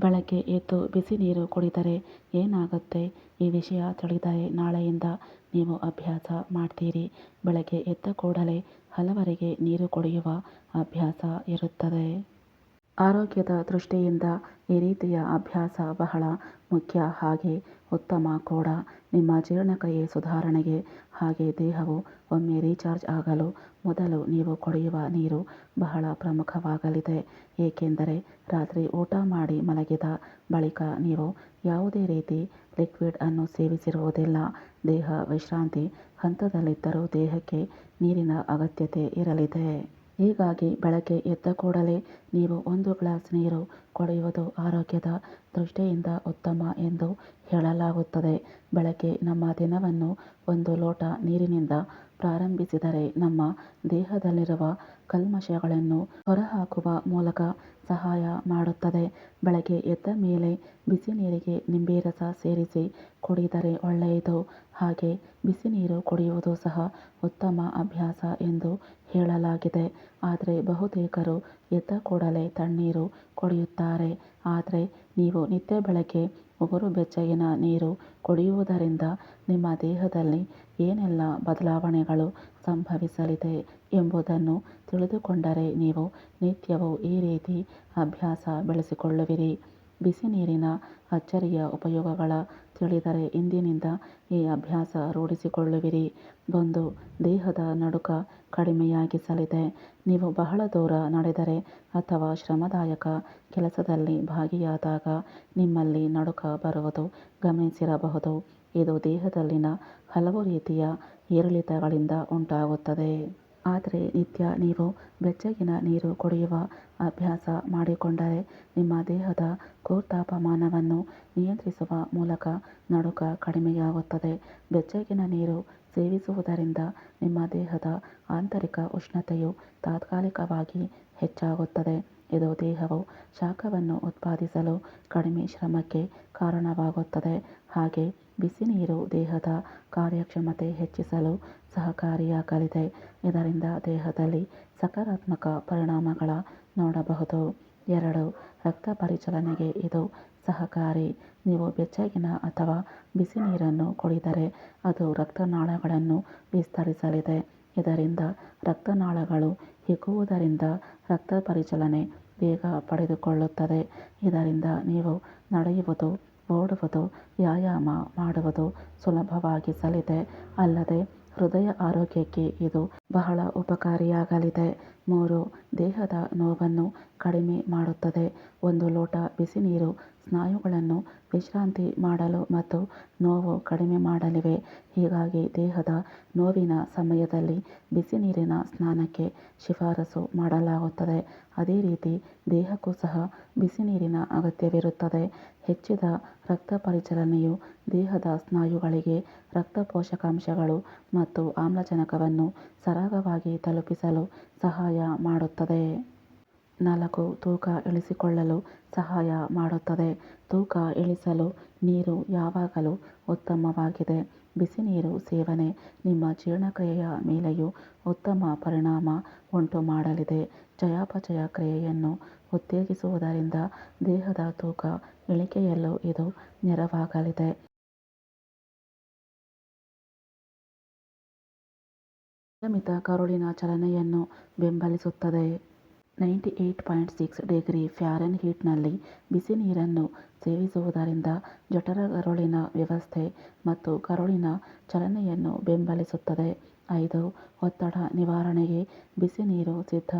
ಬೆಳಗ್ಗೆ ಎದ್ದು ಬಿಸಿ ನೀರು ಕುಡಿದರೆ ಏನಾಗುತ್ತೆ? ಈ ವಿಷಯ ತಿಳಿದರೆ ನಾಳೆಯಿಂದ ನೀವು ಅಭ್ಯಾಸ ಮಾಡ್ತೀರಿ. ಬೆಳಗ್ಗೆ ಎದ್ದ ಕೂಡಲೇ ಹಲವರಿಗೆ ನೀರು ಕುಡಿಯುವ ಅಭ್ಯಾಸ ಇರುತ್ತದೆ. ಆರೋಗ್ಯದ ದೃಷ್ಟಿಯಿಂದ ಈ ರೀತಿಯ ಅಭ್ಯಾಸ ಬಹಳ ಮುಖ್ಯ. ಹಾಗೆ ಉತ್ತಮ ಕೂಡ. ನಿಮ್ಮ ಜೀರ್ಣಕ್ರಿಯೆ ಸುಧಾರಣೆಗೆ ಹಾಗೆ ದೇಹವು ಒಮ್ಮೆ ರೀಚಾರ್ಜ್ ಆಗಲು ಮೊದಲು ನೀವು ಕುಡಿಯುವ ನೀರು ಬಹಳ ಪ್ರಮುಖವಾಗಲಿದೆ. ಏಕೆಂದರೆ ರಾತ್ರಿ ಊಟ ಮಾಡಿ ಮಲಗಿದ ಬಳಿಕ ನೀವು ಯಾವುದೇ ರೀತಿ ಲಿಕ್ವಿಡ್ ಅನ್ನು ಸೇವಿಸಿರುವುದಿಲ್ಲ. ದೇಹ ವಿಶ್ರಾಂತಿ ಹಂತದಲ್ಲಿದ್ದರೂ ದೇಹಕ್ಕೆ ನೀರಿನ ಅಗತ್ಯತೆ ಇರಲಿದೆ. ಹೀಗಾಗಿ ಬೆಳಗ್ಗೆ ಎದ್ದ ಕೂಡಲೇ ನೀವು ಒಂದು ಗ್ಲಾಸ್ ನೀರು ಕುಡಿಯುವುದು ಆರೋಗ್ಯದ ದೃಷ್ಟಿಯಿಂದ ಉತ್ತಮ ಎಂದು ಹೇಳಲಾಗುತ್ತದೆ. ಬೆಳಗ್ಗೆ ನಮ್ಮ ದಿನವನ್ನು ಒಂದು ಲೋಟ ನೀರಿನಿಂದ ಪ್ರಾರಂಭಿಸಿದರೆ ನಮ್ಮ ದೇಹದಲ್ಲಿರುವ ಕಲ್ಮಶಗಳನ್ನು ಹೊರಹಾಕುವ ಮೂಲಕ ಸಹಾಯ ಮಾಡುತ್ತದೆ. ಬೆಳಗ್ಗೆ ಎದ್ದ ಮೇಲೆ ಬಿಸಿ ನೀರಿಗೆ ನಿಂಬೆ ರಸ ಸೇರಿಸಿ ಕುಡಿದರೆ ಒಳ್ಳೆಯದು. ಹಾಗೆ ಬಿಸಿ ನೀರು ಕುಡಿಯುವುದು ಸಹ ಉತ್ತಮ ಅಭ್ಯಾಸ ಎಂದು ಹೇಳಲಾಗಿದೆ. ಆದರೆ ಬಹುತೇಕರು ಎದ್ದ ಕೂಡಲೇ ತಣ್ಣೀರು ಕುಡಿಯುತ್ತಾರೆ. ಆದರೆ ನೀವು ನಿತ್ಯ ಬೆಳಗ್ಗೆ ಉಗುರು ಬೆಚ್ಚಗಿನ ನೀರು ಕುಡಿಯುವುದರಿಂದ ನಿಮ್ಮ ದೇಹದಲ್ಲಿ ಏನೆಲ್ಲ ಬದಲಾವಣೆಗಳು ಸಂಭವಿಸಲಿದೆ ಎಂಬುದನ್ನು ತಿಳಿದುಕೊಂಡರೆ ನೀವು ನಿತ್ಯವೂ ಈ ರೀತಿ ಅಭ್ಯಾಸ ಬೆಳೆಸಿಕೊಳ್ಳುವಿರಿ. ಬಿಸಿ ನೀರಿನ ಅಚ್ಚರಿಯ ಉಪಯೋಗಗಳ ತಿಳಿದರೆ ಇಂದಿನಿಂದ ಈ ಅಭ್ಯಾಸ ರೂಢಿಸಿಕೊಳ್ಳುವಿರಿ. ಬಂದು ದೇಹದ ನಡುಕ ಕಡಿಮೆಯಾಗಿಸಲಿದೆ. ನೀವು ಬಹಳ ದೂರ ನಡೆದರೆ ಅಥವಾ ಶ್ರಮದಾಯಕ ಕೆಲಸದಲ್ಲಿ ಭಾಗಿಯಾದಾಗ ನಿಮ್ಮಲ್ಲಿ ನಡುಕ ಬರುವುದು ಗಮನಿಸಿರಬಹುದು. ಇದು ದೇಹದಲ್ಲಿನ ಹಲವು ರೀತಿಯ ಏರಿಳಿತಗಳಿಂದ ಉಂಟಾಗುತ್ತದೆ. ಆದರೆ ನಿತ್ಯ ನೀವು ಬೆಚ್ಚಗಿನ ನೀರು ಕುಡಿಯುವ ಅಭ್ಯಾಸ ಮಾಡಿಕೊಂಡರೆ ನಿಮ್ಮ ದೇಹದ ತಾಪಮಾನವನ್ನು ನಿಯಂತ್ರಿಸುವ ಮೂಲಕ ನಡುಕ ಕಡಿಮೆಯಾಗುತ್ತದೆ. ಬೆಚ್ಚಗಿನ ನೀರು ಸೇವಿಸುವುದರಿಂದ ನಿಮ್ಮ ದೇಹದ ಆಂತರಿಕ ಉಷ್ಣತೆಯು ತಾತ್ಕಾಲಿಕವಾಗಿ ಹೆಚ್ಚಾಗುತ್ತದೆ. ಇದು ದೇಹವು ಶಾಖವನ್ನು ಉತ್ಪಾದಿಸಲು ಕಡಿಮೆ ಶ್ರಮಕ್ಕೆ ಕಾರಣವಾಗುತ್ತದೆ. ಹಾಗೆ ಬಿಸಿ ನೀರು ದೇಹದ ಕಾರ್ಯಕ್ಷಮತೆ ಹೆಚ್ಚಿಸಲು ಸಹಕಾರಿಯಾಗಲಿದೆ. ಇದರಿಂದ ದೇಹದಲ್ಲಿ ಸಕಾರಾತ್ಮಕ ಪರಿಣಾಮಗಳ ನೋಡಬಹುದು. ಎರಡು, ರಕ್ತ ಪರಿಚಲನೆಗೆ ಇದು ಸಹಕಾರಿ. ನೀವು ಬೆಚ್ಚಗಿನ ಅಥವಾ ಬಿಸಿ ನೀರನ್ನು ಕುಡಿದರೆ ಅದು ರಕ್ತನಾಳಗಳನ್ನು ವಿಸ್ತರಿಸಲಿದೆ. ಇದರಿಂದ ರಕ್ತನಾಳಗಳು ಹಿಗ್ಗುವುದರಿಂದ ರಕ್ತ ಪರಿಚಲನೆ ವೇಗ ಪಡೆದುಕೊಳ್ಳುತ್ತದೆ. ಇದರಿಂದ ನೀವು ನಡೆಯುವುದು, ಓಡುವುದು, ವ್ಯಾಯಾಮ ಮಾಡುವುದು ಸುಲಭವಾಗಿಸಲಿದೆ. ಅಲ್ಲದೆ ಹೃದಯ ಆರೋಗ್ಯಕ್ಕೆ ಇದು ಬಹಳ ಉಪಕಾರಿಯಾಗಲಿದೆ. ಮೂರು ದೇಹದ ನೋವನ್ನು ಕಡಿಮೆ ಮಾಡುತ್ತದೆ. ಒಂದು ಲೋಟ ಬಿಸಿ ನೀರು ಸ್ನಾಯುಗಳನ್ನು ವಿಶ್ರಾಂತಿ ಮಾಡಲು ಮತ್ತು ನೋವು ಕಡಿಮೆ ಮಾಡಲಿವೆ. ಹೀಗಾಗಿ ದೇಹದ ನೋವಿನ ಸಮಯದಲ್ಲಿ ಬಿಸಿ ನೀರಿನ ಸ್ನಾನಕ್ಕೆ ಶಿಫಾರಸು ಮಾಡಲಾಗುತ್ತದೆ. ಅದೇ ರೀತಿ ದೇಹಕ್ಕೂ ಸಹ ಬಿಸಿ ನೀರಿನ ಅಗತ್ಯವಿರುತ್ತದೆ. ಹೆಚ್ಚಿದ ರಕ್ತ ಪರಿಚಲನೆಯು ದೇಹದ ಸ್ನಾಯುಗಳಿಗೆ ರಕ್ತ ಪೋಷಕಾಂಶಗಳು ಮತ್ತು ಆಮ್ಲಜನಕವನ್ನು ಸರಾಗವಾಗಿ ತಲುಪಿಸಲು ಸಹಾಯ ಮಾಡುತ್ತದೆ. ನಾಲ್ಕು, ತೂಕ ಇಳಿಸಿಕೊಳ್ಳಲು ಸಹಾಯ ಮಾಡುತ್ತದೆ. ತೂಕ ಇಳಿಸಲು ನೀರು ಯಾವಾಗಲೂ ಉತ್ತಮವಾಗಿದೆ. ಬಿಸಿ ನೀರು ಸೇವನೆ ನಿಮ್ಮ ಜೀರ್ಣಕ್ರಿಯೆಯ ಮೇಲೆಯೂ ಉತ್ತಮ ಪರಿಣಾಮ ಉಂಟು ಮಾಡಲಿದೆ ಚಯಾಪಚಯ ಕ್ರಿಯೆಯನ್ನು ಉತ್ತೇಜಿಸುವುದರಿಂದ ದೇಹದ ತೂಕ ಇಳಿಕೆಯಲ್ಲೂ ಇದು ನೆರವಾಗಲಿದೆ. ನಿಯಮಿತ ಕರುಳಿನ ಚಲನೆಯನ್ನು ಬೆಂಬಲಿಸುತ್ತದೆ. Ninety eight point six degree ಫ್ಯಾರೆನ್ಹೀಟ್ನಲ್ಲಿ ಬಿಸಿ ನೀರನ್ನು ಸೇವಿಸುವುದರಿಂದ ಜಠರಗರುಳಿನ ವ್ಯವಸ್ಥೆ ಮತ್ತು ಕರುಳಿನ ಚಲನೆಯನ್ನು ಬೆಂಬಲಿಸುತ್ತದೆ. ಐದು, ಒತ್ತಡ ನಿವಾರಣೆಗೆ ಬಿಸಿ ನೀರು ಸಿದ್ಧ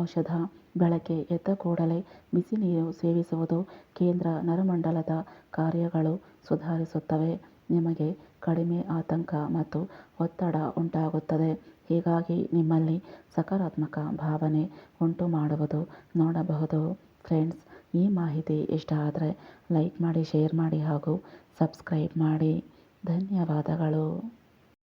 ಔಷಧ ಬೆಳಗ್ಗೆ ಎದ್ದ ಕೂಡಲೇ ಬಿಸಿ ನೀರು ಸೇವಿಸುವುದು ಕೇಂದ್ರ ನರಮಂಡಲದ ಕಾರ್ಯಗಳು ಸುಧಾರಿಸುತ್ತವೆ. ನಿಮಗೆ ಕಡಿಮೆ ಆತಂಕ ಮತ್ತು ಒತ್ತಡ ಉಂಟಾಗುತ್ತದೆ. ಹೀಗಾಗಿ ನಿಮ್ಮಲ್ಲಿ ಸಕಾರಾತ್ಮಕ ಭಾವನೆ ಉಂಟು ಮಾಡುವುದು ನೋಡಬಹುದು. ಫ್ರೆಂಡ್ಸ್, ಈ ಮಾಹಿತಿ ಇಷ್ಟ ಆದರೆ ಲೈಕ್ ಮಾಡಿ, ಶೇರ್ ಮಾಡಿ ಹಾಗೂ ಸಬ್ಸ್ಕ್ರೈಬ್ ಮಾಡಿ. ಧನ್ಯವಾದಗಳು.